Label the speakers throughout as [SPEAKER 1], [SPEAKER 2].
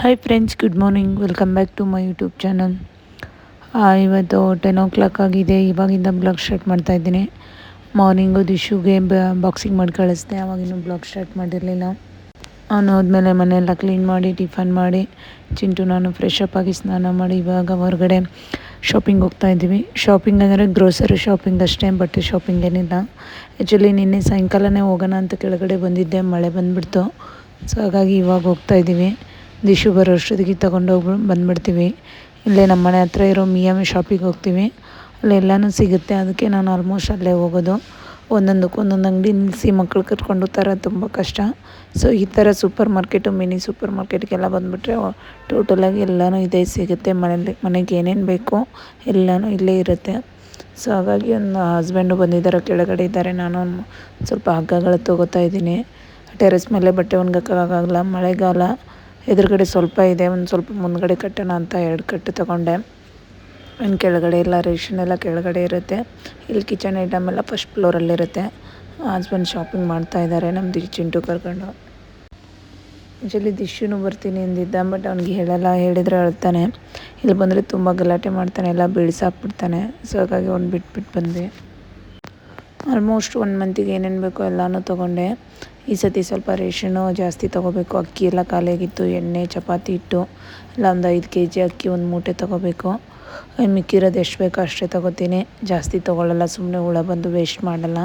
[SPEAKER 1] Hi friends good morning welcome back to my YouTube channel ಇವತ್ತು ten o'clock ಆಗಿದೆ. ಇವಾಗಿಂದ blog start ಮಾಡ್ತಾ ಇದ್ದೀನಿ. ಮಾರ್ನಿಂಗು ದಿಶುಗೆ ಬಾಕ್ಸಿಂಗ್ ಮಾಡಿ ಕಳಿಸ್ದೆ. ಅವಾಗಿನ್ನೂ ಬ್ಲಾಗ್ ಸ್ಟಾರ್ಟ್ ಮಾಡಿರಲಿಲ್ಲ ಅವನು ಹೋದ್ಮೇಲೆ ಮನೆಯೆಲ್ಲ ಕ್ಲೀನ್ ಮಾಡಿ ಟಿಫನ್ ಮಾಡಿ, ಚಿಂಟು ನಾನು ಫ್ರೆಶ್ ಅಪ್ ಆಗಿ ಸ್ನಾನ ಮಾಡಿ, ಇವಾಗ ಹೊರಗಡೆ ಶಾಪಿಂಗ್ ಹೋಗ್ತಾ ಇದ್ದೀವಿ. ಶಾಪಿಂಗ್ ಅಂದರೆ ಗ್ರೋಸರಿ ಶಾಪಿಂಗ್ ಅಷ್ಟೇ ಬಟ್ಟೆ ಶಾಪಿಂಗ್ ಏನಿಲ್ಲ. ಆ್ಯಕ್ಚುಲಿ ನಿನ್ನೆ ಸಾಯಂಕಾಲನೇ ಹೋಗೋಣ ಅಂತ ಕೆಳಗಡೆ ಬಂದಿದ್ದೆ. ಮಳೆ ಬಂದುಬಿಡ್ತು. ಸೊ ಹಾಗಾಗಿ ಇವಾಗ ಹೋಗ್ತಾ ಇದ್ದೀವಿ. ದಿಶು ಬರೋ ಅಷ್ಟೊತ್ತಿಗೆ ತೊಗೊಂಡೋಗಿ ಬಂದುಬಿಡ್ತೀವಿ. ಇಲ್ಲೇ ನಮ್ಮ ಮನೆ ಹತ್ರ ಇರೋ ಮಿಯಾಮಿ ಶಾಪಿಗೆ ಹೋಗ್ತೀವಿ. ಅಲ್ಲೆಲ್ಲನೂ ಸಿಗುತ್ತೆ. ಅದಕ್ಕೆ ನಾನು ಆಲ್ಮೋಸ್ಟ್ ಅಲ್ಲೇ ಹೋಗೋದು. ಒಂದೊಂದಕ್ಕೆ ಒಂದೊಂದು ಅಂಗಡಿ ನಿಲ್ಲಿಸಿ ಮಕ್ಕಳು ಕರ್ಕೊಂಡು ಥರ ತುಂಬ ಕಷ್ಟ. ಸೊ ಈ ಥರ ಸೂಪರ್ ಮಾರ್ಕೆಟು ಮಿನಿ ಸೂಪರ್ ಮಾರ್ಕೆಟ್ಗೆಲ್ಲ ಬಂದುಬಿಟ್ರೆ ಟೋಟಲಾಗಿ ಎಲ್ಲನೂ ಇದೇ ಸಿಗುತ್ತೆ. ಮನೇಲಿ ಮನೆಗೆ ಏನೇನು ಬೇಕು ಎಲ್ಲನೂ ಇಲ್ಲೇ ಇರುತ್ತೆ. ಸೊ ಹಾಗಾಗಿ ಒಂದು ಹಸ್ಬೆಂಡು ಬಂದಿದ್ದಾರೆ. ಕೆಳಗಡೆ ಇದ್ದಾರೆ. ನಾನು ಸ್ವಲ್ಪ ಹಗ್ಗಗಳು ತೊಗೋತಾ ಇದ್ದೀನಿ. ಟೆರೆಸ್ ಮೇಲೆ ಬಟ್ಟೆ ಒಣಗಕ್ಕಾಗಲ್ಲ. ಮಳೆಗಾಲ. ಎದುರುಗಡೆ ಸ್ವಲ್ಪ ಇದೆ, ಒಂದು ಸ್ವಲ್ಪ ಮುಂದ್ಗಡೆ ಕಟ್ಟೋಣ ಅಂತ ಎರಡು ಕಟ್ಟು ತಗೊಂಡೆ. ಇನ್ನು ಕೆಳಗಡೆ ಎಲ್ಲ ರೇಷನ್ ಎಲ್ಲ ಕೆಳಗಡೆ ಇರುತ್ತೆ. ಇಲ್ಲಿ ಕಿಚನ್ ಐಟಮ್ ಎಲ್ಲ ಫಸ್ಟ್ ಫ್ಲೋರಲ್ಲಿರುತ್ತೆ ಹಸ್ಬೆಂಡ್ ಶಾಪಿಂಗ್ ಮಾಡ್ತಾ ಇದ್ದಾರೆ ನಮ್ಮದು ಚಿಂಟು ಕರ್ಕೊಂಡು. ಆ್ಯಕ್ಚುಲಿ ದಿಶುನು ಬರ್ತೀನಿ ಅಂದಿದ್ದ, ಬಟ್ ಅವ್ನಿಗೆ ಹೇಳಲ್ಲ, ಹೇಳಿದರೆ ಅಳ್ತಾನೆ. ಇಲ್ಲಿ ಬಂದರೆ ತುಂಬ ಗಲಾಟೆ ಮಾಡ್ತಾನೆ, ಎಲ್ಲ ಬೀಳ್ಸಾಕ್ಬಿಡ್ತಾನೆ. ಸೊ ಹಾಗಾಗಿ ಅವ್ನು ಬಿಟ್ಬಿಟ್ಟು ಬಂದೆ ಆಲ್ಮೋಸ್ಟ್ ಒನ್ ಮಂತಿಗೆ ಏನೇನು ಬೇಕೋ ಎಲ್ಲನೂ ತೊಗೊಂಡೆ. ಈ ಸತಿ ಸ್ವಲ್ಪ ರೇಷನು ಜಾಸ್ತಿ ತೊಗೋಬೇಕು. ಅಕ್ಕಿ ಎಲ್ಲ ಖಾಲಿಯಾಗಿತ್ತು. ಎಣ್ಣೆ, ಚಪಾತಿ ಹಿಟ್ಟು ಎಲ್ಲ ಒಂದು ಐದು ಕೆ ಜಿ ಅಕ್ಕಿ, ಒಂದು ಮೂಟೆ ತೊಗೋಬೇಕು. ಮಿಕ್ಕಿರೋದು ಎಷ್ಟು ಬೇಕೋ ಅಷ್ಟೇ ತೊಗೋತೀನಿ. ಜಾಸ್ತಿ ತೊಗೊಳ್ಳಲ್ಲ ಸುಮ್ಮನೆ ಹುಳ ಬಂದು ವೇಸ್ಟ್ ಮಾಡಲ್ಲ.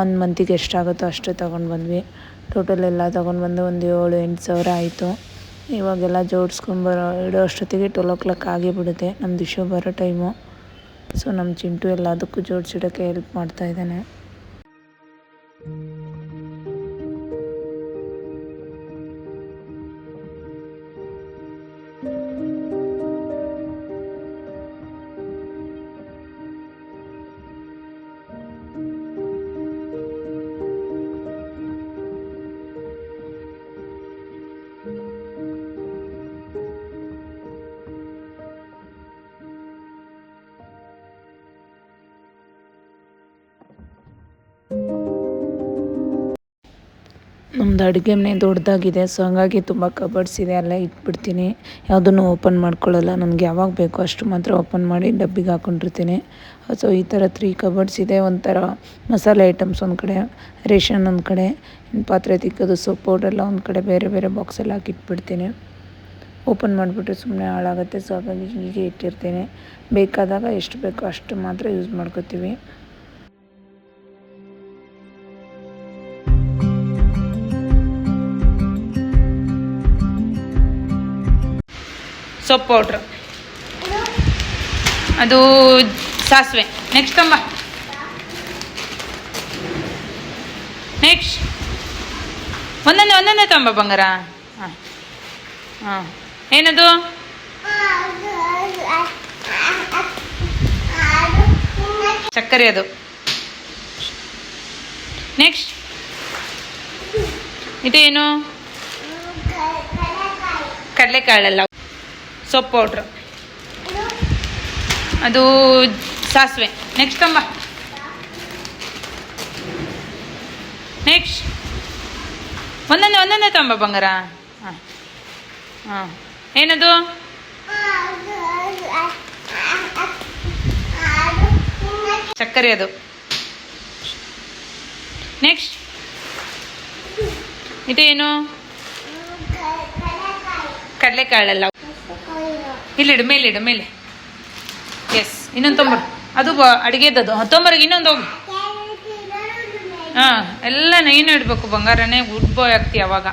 [SPEAKER 1] ಒಂದು ಮಂತಿಗೆ ಎಷ್ಟಾಗುತ್ತೋ ಅಷ್ಟೇ ತೊಗೊಂಡು ಬಂದ್ವಿ. ಟೋಟಲ್ ಎಲ್ಲ ತೊಗೊಂಡು ಬಂದು ಒಂದು ಏಳು, ಎಂಟು ಸಾವಿರ ಆಯಿತು. ಇವಾಗೆಲ್ಲ ಜೋಡಿಸ್ಕೊಂಬರೋ ಇಡೋ ಅಷ್ಟೊತ್ತಿಗೆ ಟ್ವೆಲ್ ಓ ಕ್ಲಾಕ್ ಆಗಿಬಿಡುತ್ತೆ. ನಮ್ಮ ದಿಶು ಬರೋ ಟೈಮು ಸೊ ನಮ್ಮ ಚಿಂಟು ಎಲ್ಲದಕ್ಕೂ ಜೋಡಿಸಿಡೋಕ್ಕೆ ಹೆಲ್ಪ್ ಮಾಡ್ತಾ ಇದ್ದಾನೆ. ನಮ್ಮದು ಅಡುಗೆ ಮನೆ ದೊಡ್ಡದಾಗಿದೆ ಸೊ ಹಂಗಾಗಿ ತುಂಬ ಕಬರ್ಡ್ಸ್ ಇದೆ, ಅಲ್ಲೇ ಇಟ್ಬಿಡ್ತೀನಿ. ಯಾವುದನ್ನು ಓಪನ್ ಮಾಡ್ಕೊಳ್ಳಲ್ಲ, ನನಗೆ ಯಾವಾಗ ಬೇಕೋ ಅಷ್ಟು ಮಾತ್ರ ಓಪನ್ ಮಾಡಿ ಡಬ್ಬಿಗೆ ಹಾಕೊಂಡಿರ್ತೀನಿ. ಸೊ ಈ ಥರ ತ್ರೀ ಕಬರ್ಡ್ಸ್ ಇದೆ, ಒಂಥರ ಮಸಾಲೆ ಐಟಮ್ಸ್ ಒಂದು ಕಡೆ, ರೇಷನ್ ಒಂದು ಕಡೆ ಪಾತ್ರೆ ತಿಕ್ಕೋದು ಸೋಪ್ ಪೌಡ್ರೆಲ್ಲ ಒಂದು ಕಡೆ ಬೇರೆ ಬೇರೆ ಬಾಕ್ಸಲ್ಲಿ ಹಾಕಿಟ್ಬಿಡ್ತೀನಿ ಓಪನ್ ಮಾಡಿಬಿಟ್ರೆ ಸುಮ್ಮನೆ ಹಾಳಾಗುತ್ತೆ ಸೊ ಹಾಗಾಗಿ ಹೀಗೆ ಇಟ್ಟಿರ್ತೀನಿ. ಬೇಕಾದಾಗ ಎಷ್ಟು ಬೇಕೋ ಅಷ್ಟು ಮಾತ್ರ ಯೂಸ್ ಮಾಡ್ಕೋತೀವಿ.
[SPEAKER 2] ಸೊಪ್ಪು ಪೌಡ್ರ್ ಅದು ಸಾಸಿವೆ. ನೆಕ್ಸ್ಟ್ ತಂಬ ನೆಕ್ಸ್ಟ್ ಒಂದೊಂದೇ ಒಂದೊಂದೇ ತಂಬ ಬಂಗಾರ. ಹಾಂ. ಹಾಂ. ಏನದು? ಸಕ್ಕರೆ ಅದು. ನೆಕ್ಸ್ಟ್ ಇದೇನು? ಕಡಲೆಕಾಳಲ್ಲ ಸೊಪ್ಪು ಪೌಡ್ರ್. ಅದು ಸಾಸಿವೆ. ನೆಕ್ಸ್ಟ್ ತಂಬ. ನೆಕ್ಸ್ಟ್ ಒಂದೊಂದೇ ಒಂದೊಂದೇ ತಂಬ ಬಂಗಾರ. ಹಾಂ. ಹಾಂ. ಏನದು? ಸಕ್ಕರೆ ಅದು. ನೆಕ್ಸ್ಟ್ ಇದೇನು? ಕಡಲೆಕಾಳಲ್ಲ ಇಲ್ಲಿಡು, ಮೇಲಿಡು, ಮೇಲೆ. ಎಸ್ ಇನ್ನೊಂದು ತೊಂಬರು. ಅದು ಅಡುಗೆದದು ಹತ್ತೊಂಬರಿಗೆ ಇನ್ನೊಂದು ಹೋಗಿ. ಹಾಂ, ಎಲ್ಲ ನೀನು ಇಡಬೇಕು ಬಂಗಾರನೇ, ಗುಡ್ ಬಾಯ್ ಆಗ್ತೀಯ ಅವಾಗ.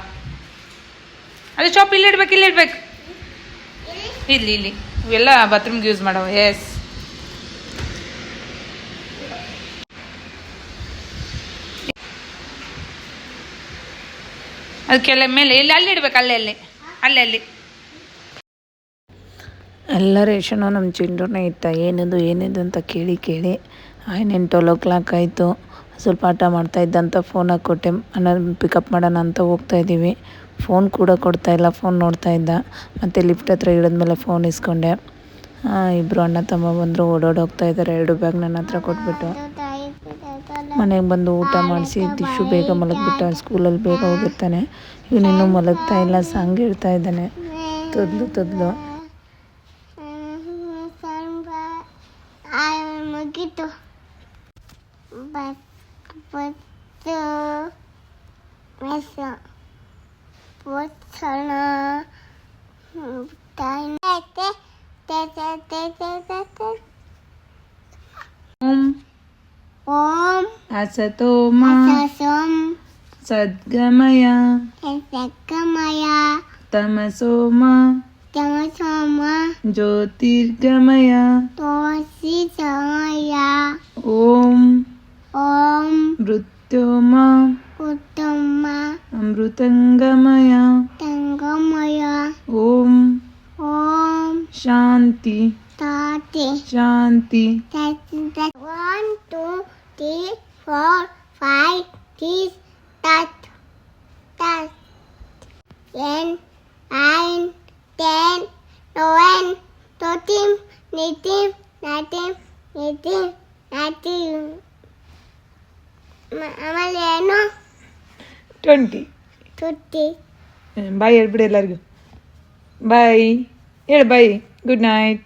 [SPEAKER 2] ಅದು ಚಾಪ್ ಇಲ್ಲಿ ಇಡ್ಬೇಕು ಇಲ್ಲಿ ಇಡ್ಬೇಕು. ಇಲ್ಲಿ ಇಲ್ಲಿ. ಇವೆಲ್ಲ ಬಾತ್ರೂಮ್ಗೆ ಯೂಸ್ ಮಾಡವ. ಎಸ್ ಅದಕ್ಕೆಲ್ಲ ಮೇಲೆ, ಇಲ್ಲಿ, ಅಲ್ಲಿ ಇಡ್ಬೇಕು, ಅಲ್ಲೇ, ಅಲ್ಲಿ. ಅಲ್ಲೇ, ಅಲ್ಲಿ.
[SPEAKER 1] ಎಲ್ಲ ರೇಷನು ನಮ್ಮ ಚಿಂಡ್ರನೇ ಇತ್ತ. ಏನಿದು ಏನಿದು ಅಂತ ಕೇಳಿ ಕೇಳಿ. ಆಯ್ನೇನು ಟ್ವೆಲ್ ಓ ಕ್ಲಾಕ್ ಆಯಿತು. ಸ್ವಲ್ಪ ಆಟ ಮಾಡ್ತಾ ಇದ್ದಂತ ಫೋನ್ ಕೊಟ್ಟೆ ಅನ್ನ ಪಿಕಪ್ ಮಾಡೋಣ ಅಂತ ಹೋಗ್ತಾ ಇದ್ದೀವಿ ಫೋನ್ ಕೂಡ ಕೊಡ್ತಾ ಇಲ್ಲ ಫೋನ್ ನೋಡ್ತಾ ಇದ್ದ. ಮತ್ತು ಲಿಫ್ಟ್ ಹತ್ರ ಇಳಿದ್ಮೇಲೆ ಫೋನ್ ಇಸ್ಕೊಂಡೆ. ಇಬ್ಬರು ಅಣ್ಣ ತಮ್ಮ ಬಂದರು ಓಡಾಡೋಗ್ತಾ ಇದ್ದಾರೆ. ಎರಡು ಬ್ಯಾಗ್ ನನ್ನ ಹತ್ರ ಕೊಟ್ಬಿಟ್ಟು. ಮನೆಗೆ ಬಂದು ಊಟ ಮಾಡಿಸಿ ಟಿಶ್ಯೂ ಬೇಗ ಮಲಗಿಬಿಟ್ಟ. ಸ್ಕೂಲಲ್ಲಿ ಬೇಗ ಹೋಗಿರ್ತಾನೆ. ಇವನಿನ್ನೂ ಮಲಗ್ತಾ ಇಲ್ಲ, ಸಾಂಗ್ ಹೇಳ್ತಾ ಇದ್ದಾನೆ. ತೊದ್ಲು ತೊದ್ಲು.
[SPEAKER 3] gitu betul mesra botsana tane
[SPEAKER 2] te
[SPEAKER 3] te
[SPEAKER 2] te
[SPEAKER 3] te
[SPEAKER 2] te
[SPEAKER 3] te
[SPEAKER 2] te
[SPEAKER 3] om om
[SPEAKER 2] asatoma
[SPEAKER 3] asasom सद्गमया
[SPEAKER 2] सद्गमया
[SPEAKER 3] तमसोमा
[SPEAKER 2] तमसोमा
[SPEAKER 3] ज्योतिर्गमया
[SPEAKER 2] तो
[SPEAKER 3] ओम
[SPEAKER 2] ओम
[SPEAKER 3] मृत्योम
[SPEAKER 2] उत्तम
[SPEAKER 3] अमृतंगमय
[SPEAKER 2] ओम
[SPEAKER 3] ओम शांति शांति। शांति one two three four five six touch touch ten nine ten नोवन थर्टीन 18, ನಾಟ್ಯ ಎತ್ತಿ ನಾಟಿ. ಆಮೇಲೆ ಏನು?
[SPEAKER 2] ಟ್ವೆಂಟಿ
[SPEAKER 3] ತುಟ್ಟಿ.
[SPEAKER 2] ಬಾಯ್ ಹೇಳ್ಬಿಡಿ ಎಲ್ಲರಿಗೂ. ಬಾಯ್. ಹೇಳು ಬಾಯ್. ಗುಡ್ ನೈಟ್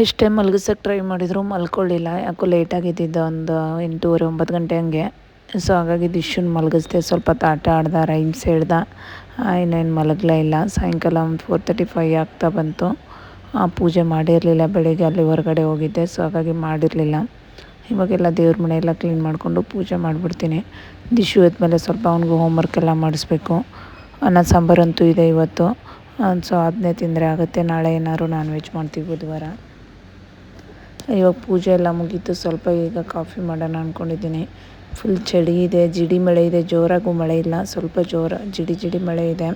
[SPEAKER 1] ಎಷ್ಟೇ ಮಲಗಿಸೋಕ್ಕೆ ಟ್ರೈ ಮಾಡಿದ್ರು ಮಲ್ಕೊಳ್ಳಿಲ್ಲ. ಯಾಕೋ ಲೇಟಾಗಿದ್ದಿದ್ದು ಒಂದು ಎಂಟೂವರೆ ಒಂಬತ್ತು ಗಂಟೆ ಹಂಗೆ. ಸೊ ಹಾಗಾಗಿ ದಿಶುನ್ ಮಲಗಿಸ್ದೆ, ಸ್ವಲ್ಪ ಹೊತ್ತು ಆಟ ಆಡ್ದ ರೈಮ್ಸ್ ಹೇಳ್ದ. ಇನ್ನೇನು ಮಲಗಲೇ ಇಲ್ಲ. ಸಾಯಂಕಾಲ ಒಂದು ಫೋರ್ ತರ್ಟಿ ಫೈವ್ ಆಗ್ತಾ ಬಂತು. ಪೂಜೆ ಮಾಡಿರಲಿಲ್ಲ, ಬೆಳಿಗ್ಗೆ ಅಲ್ಲಿ ಹೊರಗಡೆ ಹೋಗಿದ್ದೆ. ಸೊ ಹಾಗಾಗಿ ಮಾಡಿರಲಿಲ್ಲ. ಇವಾಗೆಲ್ಲ ದೇವ್ರ ಮನೆಯೆಲ್ಲ ಕ್ಲೀನ್ ಮಾಡಿಕೊಂಡು ಪೂಜೆ ಮಾಡಿಬಿಡ್ತೀನಿ. ದಿಶು ಎದ್ಮೇಲೆ ಸ್ವಲ್ಪ ಅವ್ನಿಗೆ ಹೋಮ್ವರ್ಕ್ ಎಲ್ಲ ಮಾಡಿಸ್ಬೇಕು. ಅನ್ನ, ಸಾಂಬಾರು ಅಂತೂ ಇದೆ ಇವತ್ತು. ಸೊ ಅದನ್ನೇ ತಿಂದರೆ ಆಗುತ್ತೆ. ನಾಳೆ ಏನಾದ್ರು ನಾನ್ ವೆಜ್ ಮಾಡ್ತೀವಿ ಬುಧವಾರ. ಇವಾಗ ಪೂಜೆ ಎಲ್ಲ ಮುಗೀತು. ಸ್ವಲ್ಪ ಈಗ ಕಾಫಿ ಮಾಡೋಣ ಅಂದ್ಕೊಂಡಿದ್ದೀನಿ ಫುಲ್ ಚಳಿ ಇದೆ, ಜಿಡಿ ಮಳೆ ಇದೆ, ಜೋರಾಗೂ ಮಳೆ ಇಲ್ಲ. ಸ್ವಲ್ಪ ಜೋರ, ಜಿಡಿ ಜಿಡಿ ಮಳೆ ಇದೆ.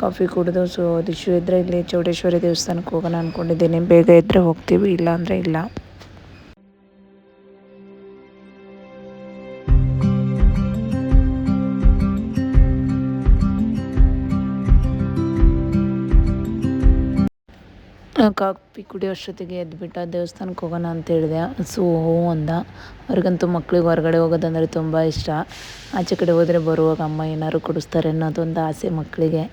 [SPEAKER 1] ಕಾಫಿ ಕುಡಿದು ಸೊ ದಿಶು ಇದ್ದರೆ ಇಲ್ಲಿ ಚೌಡೇಶ್ವರಿ ದೇವಸ್ಥಾನಕ್ಕೆ ಹೋಗೋಣ ಅಂದ್ಕೊಂಡಿದ್ದೀನಿ ಬೇಗ ಇದ್ದರೆ ಹೋಗ್ತೀವಿ ಇಲ್ಲ ಅಂದರೆ ಇಲ್ಲ. ಕಾಫಿ ಕುಡಿಯೋ ಅಷ್ಟೊತ್ತಿಗೆ ಎದ್ಬಿಟ್ಟ ದೇವಸ್ಥಾನಕ್ಕೆ ಹೋಗೋಣ ಅಂತ ಹೇಳಿದೆ. ಸೊ ಹ್ಞೂ ಅಂದ. ಅವ್ರಿಗಂತೂ ಮಕ್ಳಿಗೆ ಹೊರಗಡೆ ಹೋಗೋದಂದರೆ ತುಂಬ ಇಷ್ಟ. ಆಚೆ ಕಡೆ ಹೋದರೆ ಬರುವಾಗ ಅಮ್ಮ ಏನಾದ್ರು ಕೊಡಿಸ್ತಾರೆ ಅನ್ನೋದೊಂದು ಆಸೆ ಮಕ್ಕಳಿಗೆ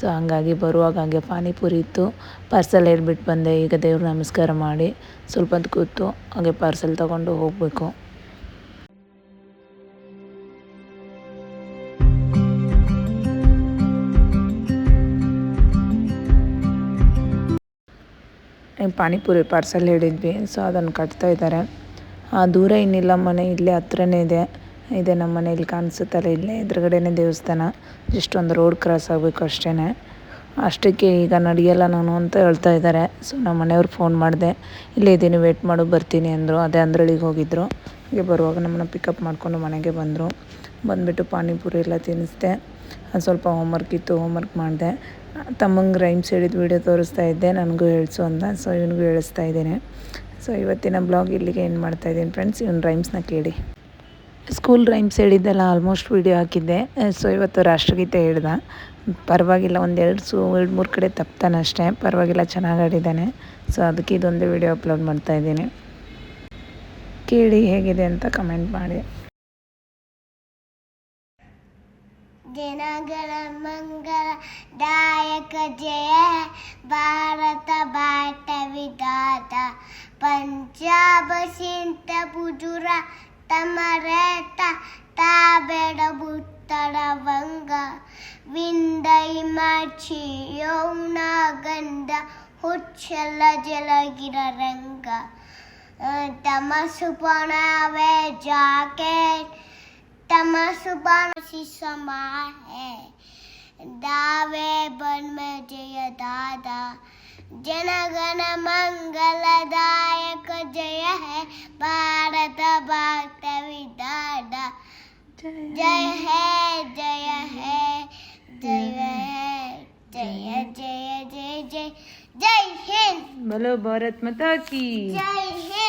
[SPEAKER 1] ಸೊ, ಹಾಗಾಗಿ ಬರುವಾಗ ಹಾಗೆ ಪಾನಿಪುರಿ ಇತ್ತು. ಪಾರ್ಸಲ್ ಹೇಳ್ಬಿಟ್ಟು ಬಂದೆ. ಈಗ ದೇವ್ರ ನಮಸ್ಕಾರ ಮಾಡಿ. ಸ್ವಲ್ಪ ಹೊತ್ತು ಕೂತು ಹಾಗೆ ಪಾರ್ಸೆಲ್ ತೊಗೊಂಡು ಹೋಗಬೇಕು. ಪಾನಿಪುರಿ ಪಾರ್ಸಲ್ ಹೇಳಿದ್ವಿ ಸೊ ಅದನ್ನು ಕಟ್ತಾ ಇದ್ದಾರೆ. ಆ, ದೂರ ಏನಿಲ್ಲ ಮನೆ ಇಲ್ಲೇ ಹತ್ರನೇ ಇದೆ. ಇದೆ ನಮ್ಮ ಮನೇಲಿ ಕಾಣಿಸುತ್ತಲ್ಲ ಇಲ್ಲೇ ಎದುರುಗಡೆನೇ ದೇವಸ್ಥಾನ. ಜಸ್ಟ್ ಒಂದು ರೋಡ್ ಕ್ರಾಸ್ ಆಗಬೇಕು ಅಷ್ಟೇ ಅಷ್ಟಕ್ಕೆ ಈಗ ನಡೆಯಲ್ಲ ನಾನು ಅಂತ ಹೇಳ್ತಾ ಇದ್ದಾರೆ. ಸೊ ನಮ್ಮ ಮನೆಯವ್ರು ಫೋನ್ ಮಾಡಿದೆ ಇಲ್ಲೇ ಇದ್ದೀನಿ ವೇಟ್ ಮಾಡು ಬರ್ತೀನಿ ಅಂದರು. ಅದೇ ಅಂದ್ರಳಿಗೆ ಹೋಗಿದ್ದರು ಹಾಗೆ ಬರುವಾಗ ನಮ್ಮನ್ನ ಪಿಕಪ್ ಮಾಡಿಕೊಂಡು ಮನೆಗೆ ಬಂದರು. ಬಂದುಬಿಟ್ಟು ಪಾನಿಪುರಿ ಎಲ್ಲ ತಿನ್ನಿಸ್ದೆ. ಸ್ವಲ್ಪ ಹೋಮ್ವರ್ಕ್ ಇತ್ತು ಹೋಮ್ವರ್ಕ್ ಮಾಡಿದೆ. ತಮ್ಮಂಗೆ ರೈಮ್ಸ್ ಹೇಳಿದ ವಿಡಿಯೋ ತೋರಿಸ್ತಾ ಇದ್ದೆ, ನನಗೂ ಹೇಳಿಸು ಅಂತ. ಸೊ ಇವನಿಗೂ ಹೇಳಿಸ್ತಾ ಇದ್ದೇನೆ. ಸೊ ಇವತ್ತಿನ ಬ್ಲಾಗ್ ಇಲ್ಲಿಗೆ ಏನು ಮಾಡ್ತಾ ಇದ್ದೀನಿ ಫ್ರೆಂಡ್ಸ್ ಇವನು ರೈಮ್ಸ್ನ ಕೇಳಿ. ಸ್ಕೂಲ್ ರೈಮ್ಸ್ ಹೇಳಿದ್ದೆಲ್ಲ ಆಲ್ಮೋಸ್ಟ್ ವೀಡಿಯೋ ಹಾಕಿದ್ದೆ. ಸೊ ಇವತ್ತು ರಾಷ್ಟ್ರಗೀತೆ ಹೇಳ್ದ. ಪರವಾಗಿಲ್ಲ, ಒಂದೆರಡು ಸು, ಎರಡು ಮೂರು ಕಡೆ ತಪ್ತಾನೆ ಅಷ್ಟೇ. ಪರವಾಗಿಲ್ಲ, ಚೆನ್ನಾಗಿ ಆಡಿದ್ದಾನೆ ಸೊ ಅದಕ್ಕೆ ಇದೊಂದು ವೀಡಿಯೋ ಅಪ್ಲೋಡ್ ಮಾಡ್ತಾ ಇದ್ದೀನಿ. ಕೇಳಿ ಹೇಗಿದೆ ಅಂತ ಕಮೆಂಟ್ ಮಾಡಿ.
[SPEAKER 3] ಜನಗಣ ಮಂಗಲ ದಾಯಕ ಜಯ ಭಾರತ ಬಾಟ ವಿಧಾತ ಪಂಜಾಬ ಸಿಂತ ಬುಜುರ ತಮರೇತ ತಾಬೇಡ ಬುತ್ತರ ವಂಗ ವಿಂದೈ ಮಾಚಿ ಯೌನ ಗಂಧ ಹುಚ್ಚಲ ಜಲಗಿರ ರಂಗ ತಮಸುಪಣವೇ ಜಾಕೆಟ್ समा है दावे बन में जय दादा। जनगण मंगलदायक जय है। भारत भक्त विदादा। जय है जय है जय है जय जय जय जय जय हिंद।
[SPEAKER 2] बोलो भारत माता की।
[SPEAKER 3] जय